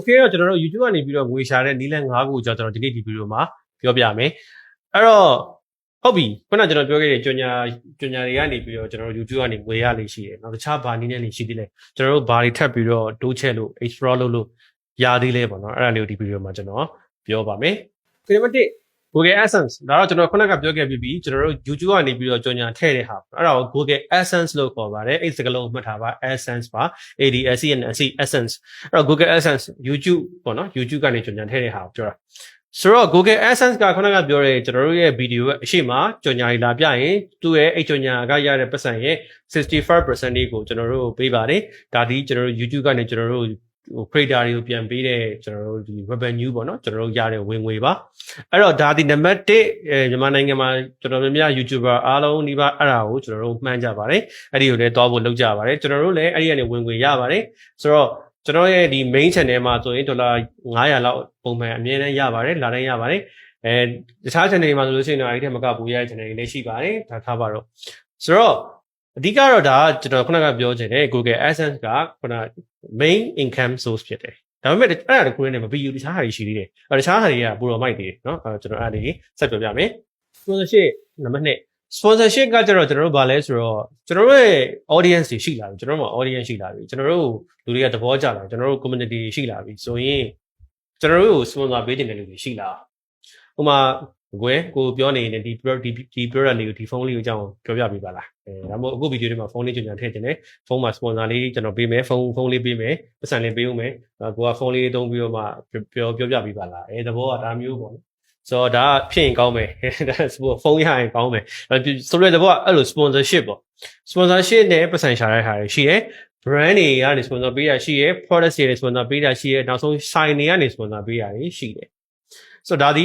okay တော့ကျွန်တော်တို့ YouTube ကနေပြီးတော့ငွေရှာတဲ့နီးလန်း၅ခုကိုကျွန်တော်ဒီနေ့ဒီဗီဒီယိုမှာပြောပြမယ်အဲ့တော့ဟုတ်ပြီခုနကကျွန်တော်ပြောခဲ့တဲ့ကြညာကြညာတွေကနေပြီးတော့ကျွန်တော်တို့ YouTube ကနေငွေရလေးရှိတယ်နောက်တခြားဘာနည်းနဲ့နေရှိသေးလဲကျွန်တော်တို့ဘာတွေထပ်ပြီးတော့တိုးချက်လို့ explore လုပ်လို့ရသေးလဲပေါ့နော်အဲ့ဒါလေးကိုဒီဗီဒီယိုမှာကျွန်တော်ပြောပါမယ်ဒီမှာတစ် Google AdSense ဒါတော့ကျွန်တော်ခုနကပြောခဲ့ပြီးပြီကျွန်တော်တို့ YouTube ကနေပြီးတော့ကြော်ညာထည့်တဲ့ဟာအဲ့ဒါကို Google AdSense လို့ခေါ်ပါတယ်အဲ့ဒီစကားလုံးမှတ်ထားပါ AdSense ပါ ADSENS AdSense အဲ့တော့ Google AdSense YouTube ပေါ့နော် YouTube ကနေကြော်ညာထည့်တဲ့ဟာကိုပြောတာဆိုတော့ Google AdSense ကခုနကပြောတဲ့ကျွန်တော်တို့ရဲ့ဗီဒီယိုရဲ့အရှိမကြော်ညာကြီးလာပြရင်သူ့ရဲ့အဲ့ကြော်ညာကရတဲ့ပတ်စံရဲ့65%ကိုကျွန်တော်တို့ပေးပါတယ်ဒါဒီကျွန်တော်တို့ YouTube ကနေကျွန်တော်တို့ ဟို creator တွေကိုပြန်ပေးတဲ့ကျွန်တော်တို့ဒီ revenue ပေါ့နော်ကျွန်တော်တို့ရတဲ့ဝင်ငွေပါအဲ့တော့ဒါဒီနံပါတ်1အဲမြန်မာနိုင်ငံမှာကျွန်တော်တို့များ YouTuber အားလုံးဒီပါအဲ့ဒါကိုကျွန်တော်တို့မှန်းကြပါတယ်အဲ့ဒီကိုလည်းတွားဖို့လုပ်ကြပါတယ်ကျွန်တော်တို့လည်းအဲ့ဒီကနေဝင်ငွေရပါတယ်ဆိုတော့ကျွန်တော်ရဲ့ဒီ main channel မှာဆိုရင်ဒေါ်လာ900လောက်ပုံမှန်အမြဲတမ်းရပါတယ်လာတိုင်းရပါတယ်အဲတခြား channel တွေမှာဆိုလို့ရှိရင်တော့အဲ့ဒီထက်မကပူရတဲ့ channel တွေလည်းရှိပါတယ်ဒါထားပါတော့ဆိုတော့အဓိကတော့ဒါကကျွန်တော်ခုနကပြောချင်တယ် Google AdSense ကခုန main income source ဖြစ်တယ်ဒါပေမဲ့အဲ့ဒါတခုနဲ့မပြီးဘူးတခြားဟာတွေရှိသေးတယ်အဲတခြားဟာတွေကပူတော်မိုက်သေးတယ်เนาะအဲကျွန်တော်အဲ့ဒါတွေဆက်ပြောပြမယ် sponsorship နံပါတ်1 sponsorship ကကျတော့ကျွန်တော်တို့ဗာလဲဆိုတော့ကျွန်တော်တို့ရဲ့ audience တွေရှိလာပြီကျွန်တော်တို့မှာ audience ရှိလာပြီကျွန်တော်တို့လူတွေကသဘောကျလာကျွန်တော်တို့ community တွေရှိလာပြီဆိုရင်ကျွန်တော်တို့ကို sponsor ပေးတဲ့လူတွေရှိလာဥပမာ ကွယ်ကိုပြောနေတဲ့ဒီ product ဒီဒီ product လေးကိုဒီဖုန်းလေးကိုအကြောင်းပြောပြပေးပါလားအဲဒါမှမဟုတ်အခုဗီဒီယိုထဲမှာဖုန်းလေးကြံကြံထည့်တင်တယ်ဖုန်းမှာ sponsor လေးကျွန်တော်ပေးမယ်ဖုန်းဖုန်းလေးပေးမယ်ပတ်စံလေးပေးဦးမယ်ကိုကဖုန်းလေးသုံးပြီးတော့မှပြောပြောပြပေးပါလားအဲသဘောကဒါမျိုးပေါ့နော်ဆိုတော့ဒါဖြစ်ရင်ကောင်းမယ်ဒါဖုန်းရရင်ကောင်းမယ်ဆိုတော့သဘောကအဲ့လို sponsorship ပေါ့ sponsorship နဲ့ပတ်စံရှာတဲ့ဟာတွေရှိတယ် brand တွေကနေ sponsor ပေးတာရှိရယ် product တွေ sponsor ပေးတာရှိရယ်နောက်ဆုံး sign တွေကနေ sponsor ပေးတာတွေရှိတယ် ဆိုတော့ဒါဒီ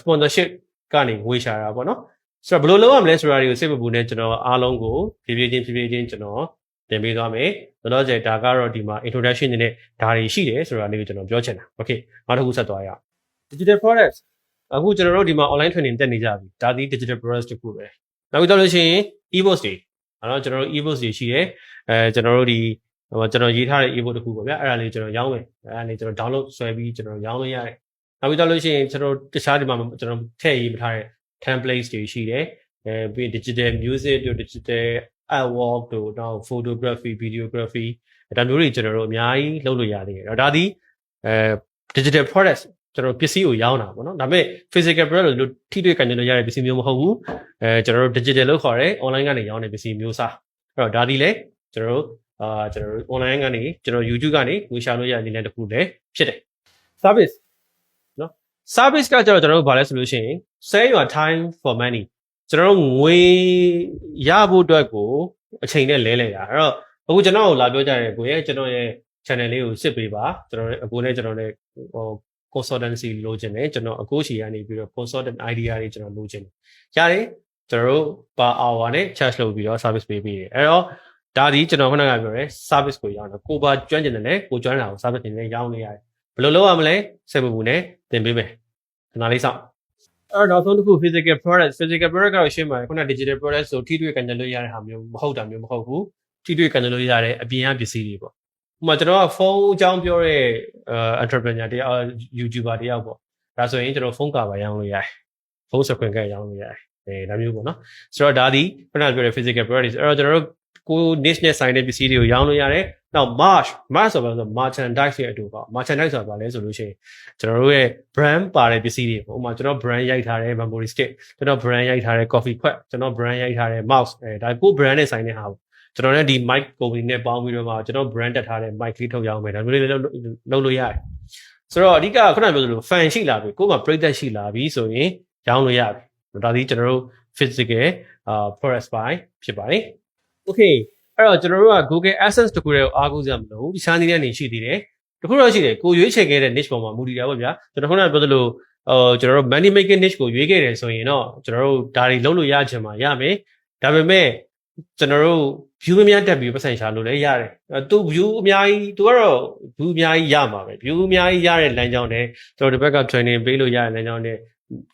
sponsorship ကနေငွေရှာတာပေါ့နော်ဆိုတော့ဘယ်လိုလုပ်ရမလဲဆိုတာတွေကိုစိတ်ပူပူနဲ့ကျွန်တော်အားလုံးကိုဖြည်းဖြည်းချင်းဖြည်းဖြည်းချင်းကျွန်တော်သင်ပေးသွားမယ်။ဆိုတော့ကျဒါကတော့ဒီမှာ introduction နဲ့ဒါတွေရှိတယ်ဆိုတာလေးကိုကျွန်တော်ပြောချင်တာ။ Okay နောက်တစ်ခုဆက်သွားရအောင်။ digital products အခုကျွန်တော်တို့ဒီမှာ online training တက်နေကြပြီ။ဒါဒီ digital products တခုပဲ။နောက်ပြီးတော့လို့ရှိရင် e-books တွေအဲ့တော့ကျွန်တော်တို့ e-books တွေရှိတယ်။အဲကျွန်တော်တို့ဒီဟိုကျွန်တော်ရေးထားတဲ့ e-book တခုပေါ့ဗျာ။အဲ့ဒါလေးကျွန်တော်ရောင်းမယ်။အဲ့ဒါလေးကျွန်တော် download ဆွဲပြီးကျွန်တော်ရောင်းလို့ရတယ်။ နောက်ပြီးတော့လို့ရှိရင်ကျွန်တော်တခြားဒီမှာကျွန်တော်ထည့်ရေးမထားတဲ့ templates တွေရှိတယ်အဲပြီး digital music တို့ digital artwork တို့နောက် photography videography ဒါမျိုးတွေကျွန်တော်တို့အများကြီးလုပ်လို့ရသေးတယ်။ဒါဒီအဲ digital products ကျွန်တော်ပစ္စည်းကိုရောင်းတာပေါ့နော်။ဒါပေမဲ့ physical product လို့ထိတွေ့ကြင်လို့ရတဲ့ပစ္စည်းမျိုးမဟုတ်ဘူး။အဲကျွန်တော်တို့ digital လို့ခေါ်တယ် online ကနေရောင်းတဲ့ပစ္စည်းမျိုးစား။အဲ့တော့ဒါဒီလေကျွန်တော်တို့အာကျွန်တော်တို့ online ကနေကျွန်တော် YouTube ကနေငွေရှာလို့ရတဲ့နည်းလမ်းတစ်ခုလည်းဖြစ်တယ်။ service service ကကျတော့ကျွန်တော်တို့ဗာလဲဆိုလို့ရှိရင် sell your time for money ကျွန်တော်တို့ငွေရဖို့အတွက်ကိုအချိန်နဲ့လဲလဲတာအဲ့တော့အခုကျွန်တော်ကိုလာပြောကြတယ်ကိုရဲ့ကျွန်တော်ရဲ့ channel လေးကိုစစ်ပေးပါကျွန်တော်အကိုနဲ့ကျွန်တော်နဲ့ဟို consultancy လိုချင်တယ်ကျွန်တော်အကိုချီကနေပြီးတော့ consultant idea တွေကျွန်တော်လိုချင်တယ်ရတယ်ကျွန်တော်တို့ per hour နဲ့ charge လုပ်ပြီးတော့ service ပေးပေးတယ်အဲ့တော့ဒါဒီကျွန်တော်ခုနကပြောတယ် service ကိုရောင်းတယ်ကိုပါကျွမ်းကျင်တယ်လေကိုကျွမ်းတာကို service တင်နေရောင်းနေရတယ်ဘယ်လိုလုပ်ရမလဲစိတ်ပူပူနဲ့ သင်ပေးမယ်ခဏလေးစောင့်အဲ့တော့နောက်ဆုံးတစ်ခု physical product physical product ကတော့ရှင်းပါတယ်ခုန digital product ဆိုထိတွေ့ကန်ကြလို့ရတဲ့ဟာမျိုးမဟုတ်တာမျိုးမဟုတ်ဘူးထိတွေ့ကန်ကြလို့ရတဲ့အပြင်အပစ္စည်းတွေပေါ့ဥပမာကျွန်တော်ကဖုန်းအကြောင်းပြောတဲ့ entrepreneur တယောက် YouTuber တယောက်ပေါ့ဒါဆိုရင်ကျွန်တော်ဖုန်းကာပါရောင်းလို့ရတယ်ဖုန်းစခွင့်ကရောင်းလို့ရတယ်အဲဒါမျိုးပေါ့နော်ဆိုတော့ဒါဒီခုနပြောတဲ့ physical product အဲ့တော့ကျွန်တော်တို့ကို niche နဲ့ဆိုင်တဲ့ပစ္စည်းတွေကိုရောင်းလို့ရတယ်။နောက် march march ဆိုတာဆို merchandise ရဲ့အတူပေါ့ merchandise ဆိုတာဘာလဲဆိုလို့ရှိရင်ကျွန်တော်တို့ရဲ့ brand ပါတဲ့ပစ္စည်းတွေပေါ့။ဥပမာကျွန်တော် brand ရိုက်ထားတဲ့ memory stick ကျွန်တော် brand ရိုက်ထားတဲ့ coffee ခွက်ကျွန်တော် brand ရိုက်ထားတဲ့ mouse အဲဒါကို brand နဲ့ဆိုင်တဲ့ဟာပေါ့။ကျွန်တော်လည်းဒီ mic company နဲ့ပေါင်းပြီးတော့မှကျွန်တော် brand တက်ထားတဲ့ mic လေးထုတ်ရောင်းမယ်ဒါမျိုးလေးလုပ်လုပ်လို့ရတယ်။ဆိုတော့အဓိကခုနပြောသလို fan ရှိလာပြီကိုယ်မှာပရိသတ်ရှိလာပြီဆိုရင်ရောင်းလို့ရပြီ။ဒါဒီကျွန်တော်တို့ physical အာ product buy ဖြစ်ပါတယ်။ Okay အဲ့တော့ကျွန်တော်တို့က Google AdSense တခုတည်းကိုအားကိုးစရာမလိုဘူးတခြားနည်းနဲ့နေရှိသေးတယ်တခုတော့ရှိတယ်ကိုရွေးချယ်ခဲ့တဲ့ niche ပေါ်မှာမူတည်တာပေါ့ဗျာကျွန်တော်ခုနကပြောသလိုဟိုကျွန်တော်တို့ money making niche ကိုရွေးခဲ့တယ်ဆိုရင်တော့ကျွန်တော်တို့ဒါတွေလုံးလို့ရချင်မှာရမယ်ဒါပေမဲ့ကျွန်တော်တို့ view အများတက်ပြီးပတ်စံရှာလို့လည်းရတယ်သူ view အများကြီးသူကတော့ view အများကြီးရမှာပဲ view အများကြီးရတဲ့လမ်းကြောင်းနဲ့ကျွန်တော်ဒီဘက်က training ပေးလို့ရတဲ့လမ်းကြောင်းနဲ့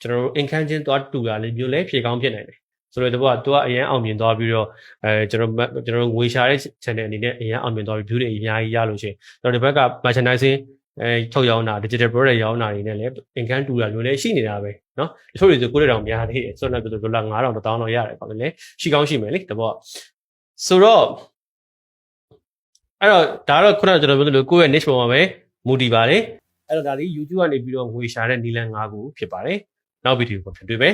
ကျွန်တော်တို့ income ချင်းသွားတူတာလေးမျိုးလည်းဖြေကောင်းဖြစ်နိုင်တယ် ဆိုတော့တော့သူကအရင်အောင်မြင်သွားပြီးတော့အဲကျွန်တော်ကျွန်တော်ငွေရှာတဲ့ channel အနေနဲ့အရင်အောင်မြင်သွားပြီး view တွေအများကြီးရလို့ရှိရင်ကျွန်တော်ဒီဘက်က merchandising အဲထုတ်ရောင်းတာ digital product ရောင်းတာတွေနဲ့လည်း income တူတာမျိုးလည်းရှိနေတာပဲเนาะတချို့တွေဆိုကိုယ့်တောင်များသေးတယ်ဆိုတော့ပြောဒေါ်လာ9000 1000တော့ရတယ်ပေါ့လေရှိကောင်းရှိမယ်လေတဘောဆိုတော့အဲ့တော့ဒါတော့ခုနကကျွန်တော်ပြောသလိုကိုယ့်ရဲ့ niche ပေါ်မှာပဲမူတည်ပါတယ်အဲ့တော့ဒါလေး YouTube ကနေပြီးတော့ငွေရှာတဲ့နည်းလမ်း၅ခုဖြစ်ပါတယ်နောက်ဗီဒီယိုပေါ်ပြန်တွေ့မယ်